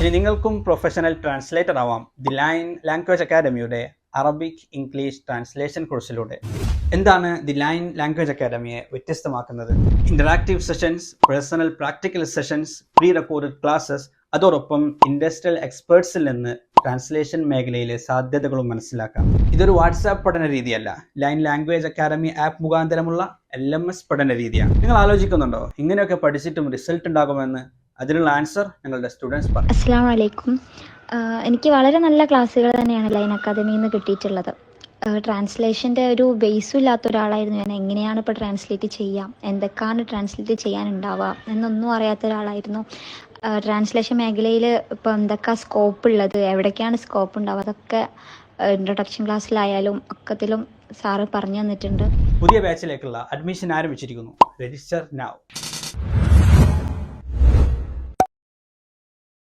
ഇനി നിങ്ങൾക്കും professional translator ആവാം. ദി ലൈൻ ലാംഗ്വേജ് അക്കാദമിയുടെ അറബിക് ഇംഗ്ലീഷ് ട്രാൻസ്ലേഷൻ കോഴ്സിലൂടെ എന്താണ് ദി ലൈൻ ലാംഗ്വേജ് അക്കാദമിയെ വ്യത്യസ്തമാക്കുന്നത്? Interactive sessions personal practical sessions pre recorded classes അതോടൊപ്പം ഇൻഡസ്ട്രിയൽ എക്സ്പേർട്സിൽ നിന്ന് ട്രാൻസ്ലേഷൻ മേഖലയിലെ സാധ്യതകളും മനസ്സിലാക്കാം. ഇതൊരു വാട്സാപ്പ് പഠന രീതിയല്ല. ലൈൻ ലാംഗ്വേജ് അക്കാദമി ആപ്പ് മുഖാന്തരമുള്ള എൽ എം എസ് പഠന രീതിയാണ്. നിങ്ങൾ ആലോചിക്കുന്നുണ്ടോ? ഇങ്ങനെയൊക്കെ പഠിച്ചിട്ടും റിസൾട്ട് ഉണ്ടാകുമെന്ന് അതിനുള്ള ആൻസർ ഞങ്ങളുടെ സ്റ്റുഡൻസ് പറയും. അസ്സാം വലൈക്കും എനിക്ക് വളരെ നല്ല ക്ലാസ്സുകൾ തന്നെയാണ് ലൈൻ അക്കാദമിയിൽ നിന്ന് കിട്ടിയിട്ടുള്ളത്. ട്രാൻസ്ലേഷന്റെ ഒരു ബേസും ഇല്ലാത്ത ഒരാളായിരുന്നു ഞാൻ. എങ്ങനെയാണ് ഇപ്പോൾ ട്രാൻസ്ലേറ്റ് ചെയ്യാം? എന്തൊക്കെയാണ് ട്രാൻസ്ലേറ്റ് ചെയ്യാനുണ്ടാവുക? എന്നൊന്നും അറിയാത്ത ഒരാളായിരുന്നു. ട്രാൻസ്ലേഷൻ മേഖലയിൽ ഇപ്പോൾ എന്തൊക്കെ സ്കോപ്പ് ഉള്ളത്? എവിടേക്കാണ് സ്കോപ്പ് ഉണ്ടാവുക? അതൊക്കെ ഇൻട്രൊഡക്ഷൻ ക്ലാസ്സിലായാലും ഒക്കത്തിലും സാറ് പറഞ്ഞു തന്നിട്ടുണ്ട്. പുതിയ ബാച്ചിലേക്കുള്ള അഡ്മിഷൻ ആരംഭിച്ചിരിക്കുന്നു? Register now